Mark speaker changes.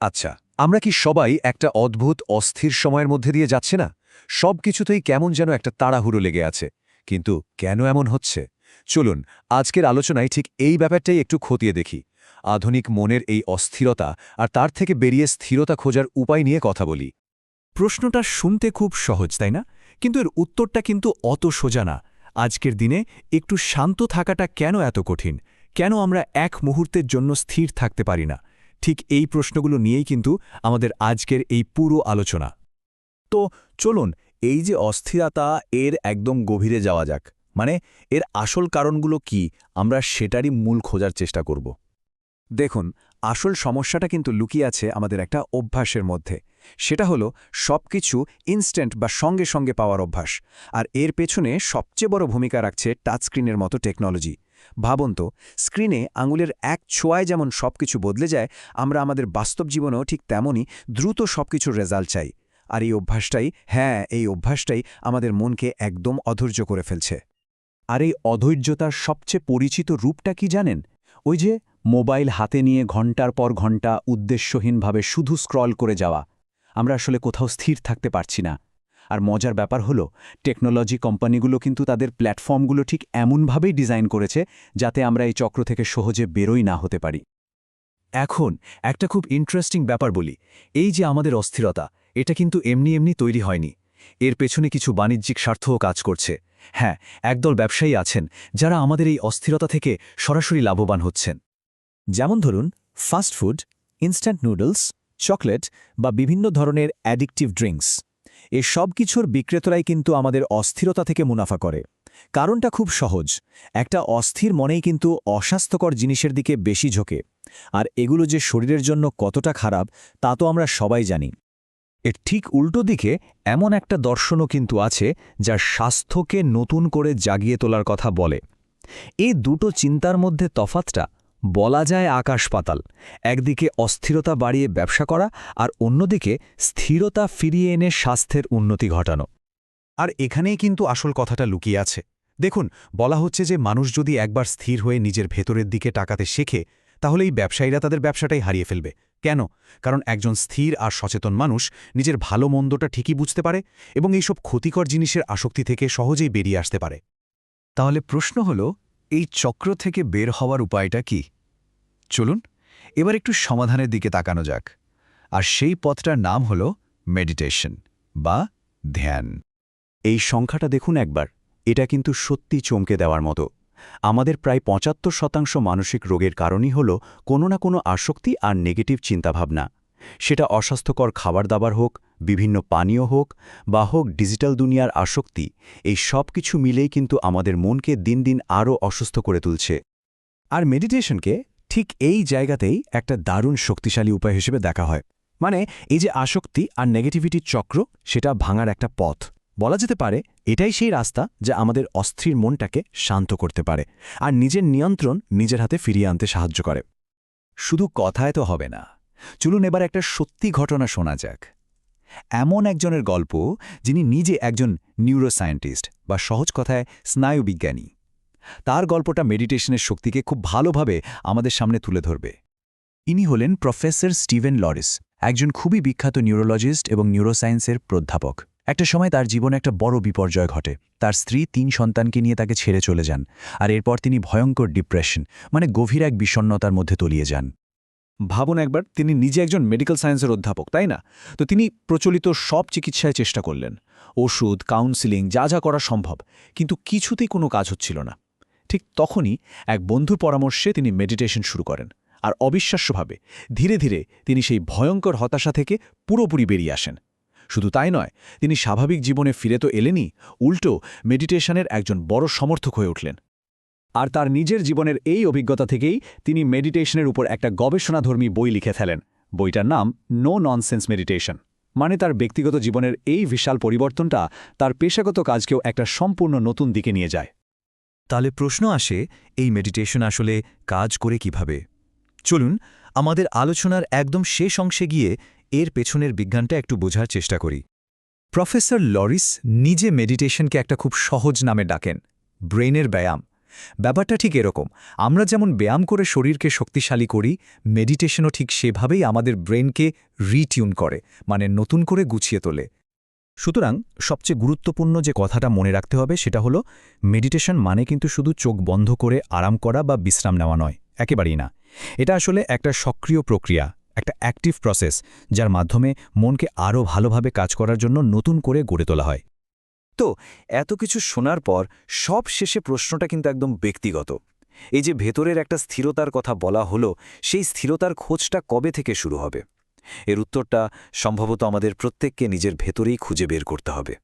Speaker 1: আচ্ছা আমরা কি সবাই একটা অদ্ভুত, অস্থির সময়ের মধ্যে দিয়ে যাচ্ছে না? সব কিছুতেই কেমন যেন একটা তাড়াহুড়ো লেগে আছে। কিন্তু কেন এমন হচ্ছে? চলুন, আজকের আলোচনায় ঠিক এই ব্যাপারটাই একটু খতিয়ে দেখি। আধুনিক মনের এই অস্থিরতা আর তার থেকে বেরিয়ে স্থিরতা খোঁজার উপায় নিয়ে কথা বলি।
Speaker 2: প্রশ্নটা শুনতে খুব সহজ, তাই না? কিন্তু এর উত্তরটা কিন্তু অত সোজা না। আজকের দিনে একটু শান্ত থাকাটা কেন এত কঠিন? কেন আমরা এক মুহূর্তের জন্য স্থির থাকতে পারি না? ঠিক এই প্রশ্নগুলো নিয়েই কিন্তু আমাদের আজকের এই পুরো আলোচনা।
Speaker 3: তো চলুন, এই যে অস্থিরতা, এর একদম গভীরে যাওয়া যাক। মানে এর আসল কারণগুলো কি? আমরা সেটারই মূল খোঁজার চেষ্টা করব।
Speaker 2: দেখুন, আসল সমস্যাটা কিন্তু লুকিয়ে আছে আমাদের একটা অভ্যাসের মধ্যে। সেটা হলো সবকিছু ইনস্ট্যান্ট বা সঙ্গে সঙ্গে পাওয়ার অভ্যাস। আর এর পেছনে সবচেয়ে বড় ভূমিকা রাখছে টাচস্ক্রিনের মতো টেকনোলজি ভাবুন তো, স্ক্রিনে আঙুলের এক ছোঁয়ায় যেমন সবকিছু বদলে যায়, আমরা আমাদের বাস্তব জীবনেও ঠিক তেমনই দ্রুত সবকিছুর রেজাল্ট চাই। আর এই অভ্যাসটাই হ্যাঁ এই অভ্যাসটাই আমাদের মনকে একদম অধৈর্য করে ফেলছে।
Speaker 3: আর এই অধৈর্যতার সবচেয়ে পরিচিত রূপটা কি জানেন? ওই যে মোবাইল হাতে নিয়ে ঘণ্টার পর ঘণ্টা উদ্দেশ্যহীনভাবে শুধু স্ক্রল করে যাওয়া। আমরা আসলে কোথাও স্থির থাকতে পারছি না। আর মজার ব্যাপার হলো টেকনোলজি কোম্পানিগুলো কিন্তু তাদের প্ল্যাটফর্মগুলো ঠিক এমনভাবেই ডিজাইন করেছে যাতে আমরা এই চক্র থেকে সহজে বেরোই না হতে পারি।
Speaker 2: এখন একটা খুব ইন্টারেস্টিং ব্যাপার বলি, এই যে আমাদের অস্থিরতা, এটা কিন্তু এমনি এমনি তৈরি হয়নি। এর পেছনে কিছু বাণিজ্যিক স্বার্থও কাজ করছে। হ্যাঁ একদল ব্যবসায়ী আছেন যারা আমাদের এই অস্থিরতা থেকে সরাসরি লাভবান হচ্ছেন।
Speaker 3: যেমন ধরুন ফাস্টফুড ইনস্ট্যান্ট নুডলস চকলেট বা বিভিন্ন ধরনের অ্যাডিকটিভ ড্রিঙ্কস এ সব কিছুর বিক্রেতারাই কিন্তু আমাদের অস্থিরতা থেকে মুনাফা করে। কারণটা খুব সহজ। একটা অস্থির মনেই কিন্তু অস্বাস্থ্যকর জিনিসের দিকে বেশি ঝোঁকে। আর এগুলো যে শরীরের জন্য কতটা খারাপ, তা তো আমরা সবাই জানি।
Speaker 2: এর ঠিক উল্টো দিকে এমন একটা দর্শনও কিন্তু আছে, যা স্বাস্থ্যকে নতুন করে জাগিয়ে তোলার কথা বলে। এই দুটো চিন্তার মধ্যে তফাতটা বলা যায় আকাশ পাতাল। একদিকে অস্থিরতা বাড়িয়ে ব্যবসা করা আর অন্যদিকে স্থিরতা ফিরিয়ে এনে স্বাস্থ্যের উন্নতি ঘটানো।
Speaker 1: আর এখানেই কিন্তু আসল কথাটা লুকিয়ে আছে। দেখুন, বলা হচ্ছে যে মানুষ যদি একবার স্থির হয়ে নিজের ভেতরের দিকে টাকাতে শেখে, তাহলে এই ব্যবসায়ীরা তাদের ব্যবসাটাই হারিয়ে ফেলবে। কেন? কারণ একজন স্থির আর সচেতন মানুষ নিজের ভালো মন্দটা ঠিকই বুঝতে পারে এবং এইসব ক্ষতিকর জিনিসের আসক্তি থেকে সহজেই বেরিয়ে আসতে পারে।
Speaker 2: তাহলে প্রশ্ন হল এই চক্র থেকে বের হওয়ার উপায়টা কি? চলুন, এবার একটু সমাধানের দিকে তাকানো যাক। আর সেই পথটার নাম হল মেডিটেশন বা ধ্যান।
Speaker 3: এই সংখ্যাটা দেখুন একবার। এটা কিন্তু সত্যি চমকে দেওয়ার মতো। আমাদের প্রায় পঁচাত্তর শতাংশ মানসিক রোগের কারণই হল কোনো না কোনো আসক্তি আর নেগেটিভ চিন্তাভাবনা। সেটা অস্বাস্থ্যকর খাবার দাবার হোক, বিভিন্ন পানীয় হোক, বা হোক ডিজিটাল দুনিয়ার আসক্তি, এই সব কিছু মিলেই কিন্তু আমাদের মনকে দিন দিন আরও অসুস্থ করে তুলছে।
Speaker 2: আর মেডিটেশনকে ঠিক এই জায়গাতেই একটা দারুণ শক্তিশালী উপায় হিসেবে দেখা হয়। মানে এই যে আসক্তি আর নেগেটিভিটির চক্র, সেটা ভাঙার একটা পথ। বলা যেতে পারে এটাই সেই রাস্তা যা আমাদের অস্থির মনটাকে শান্ত করতে পারে, আর নিজের নিয়ন্ত্রণ নিজের হাতে ফিরিয়ে আনতে সাহায্য করে। শুধু কথায় তো হবে না। চলুন এবার একটা সত্যি ঘটনা শোনা যাক। এমন একজনের গল্প, যিনি নিজে একজন নিউরোসায়েন্টিস্ট বা সহজ কথায় স্নায়ুবিজ্ঞানী। তার গল্পটা মেডিটেশনের শক্তিকে খুব ভালোভাবে আমাদের সামনে তুলে ধরবে। ইনি হলেন প্রফেসর স্টিভেন লরিস, একজন খুবই বিখ্যাত নিউরোলজিস্ট এবং নিউরোসায়েন্সের প্রাধ্যাপক। একটা সময় তার জীবনে একটা বড় বিপর্যয় ঘটে। তার স্ত্রী তিন সন্তানকে নিয়ে তাকে ছেড়ে চলে যান, আর এরপর তিনি ভয়ঙ্কর ডিপ্রেশন মানে গভীর এক বিষণ্নতার মধ্যে তলিয়ে যান। ভাবুন একবার, তিনি নিজে একজন মেডিকেল সায়েন্সের অধ্যাপক, তাই না? তো তিনি প্রচলিত সব চিকিৎসায় চেষ্টা করলেন। ওষুধ কাউন্সিলিং যা যা করা সম্ভব, কিন্তু কিছুতেই কোনো কাজ হচ্ছিল না। ঠিক তখনই এক বন্ধুর পরামর্শে তিনি মেডিটেশন শুরু করেন। আর অবিশ্বাস্যভাবে ধীরে ধীরে তিনি সেই ভয়ঙ্কর হতাশা থেকে পুরোপুরি বেরিয়ে আসেন। শুধু তাই নয়, তিনি স্বাভাবিক জীবনে ফিরে তো এলেনই, উল্টো মেডিটেশনের একজন বড় সমর্থক হয়ে উঠলেন। আর তার নিজের জীবনের এই অভিজ্ঞতা থেকেই তিনি মেডিটেশনের উপর একটা গবেষণাধর্মী বই লিখে ফেলেন। বইটার নাম নো ননসেন্স মেডিটেশন মানে তার ব্যক্তিগত জীবনের এই বিশাল পরিবর্তনটা তার পেশাগত কাজকেও একটা সম্পূর্ণ নতুন দিকে নিয়ে যায়। তাহলে প্রশ্ন আসে, এই মেডিটেশন আসলে কাজ করে কীভাবে? চলুন, আমাদের আলোচনার একদম শেষ অংশে গিয়ে এর পেছনের বিজ্ঞানটা একটু বোঝার চেষ্টা করি। প্রফেসর লরিস নিজে মেডিটেশনকে একটা খুব সহজ নামে ডাকেন, ব্রেনের ব্যায়াম।
Speaker 4: ব্যাপারটা ঠিক এরকম। আমরা যেমন ব্যায়াম করে শরীরকে শক্তিশালী করি মেডিটেশনও ঠিক সেভাবেই আমাদের ব্রেনকে রিটিউন করে মানে নতুন করে গুছিয়ে তোলে।
Speaker 2: সুতরাং সবচেয়ে গুরুত্বপূর্ণ যে কথাটা মনে রাখতে হবে সেটা হলো মেডিটেশন মানে কিন্তু শুধু চোখ বন্ধ করে আরাম করা বা বিশ্রাম নেওয়া নয়, একেবারেই না। এটা আসলে একটা সক্রিয় প্রক্রিয়া, একটা অ্যাক্টিভ প্রসেস যার মাধ্যমে মনকে আরও ভালোভাবে কাজ করার জন্য নতুন করে গড়ে তোলা হয়।
Speaker 3: তো এত কিছু শোনার পর সব শেষে প্রশ্নটা কিন্তু একদম ব্যক্তিগত। এই যে ভেতরের একটা স্থিরতার কথা বলা হলো, সেই স্থিরতার খোঁজটা কবে থেকে শুরু হবে? এর উত্তরটা সম্ভবত আমাদের প্রত্যেককে নিজের ভেতরেই খুঁজে বের করতে হবে।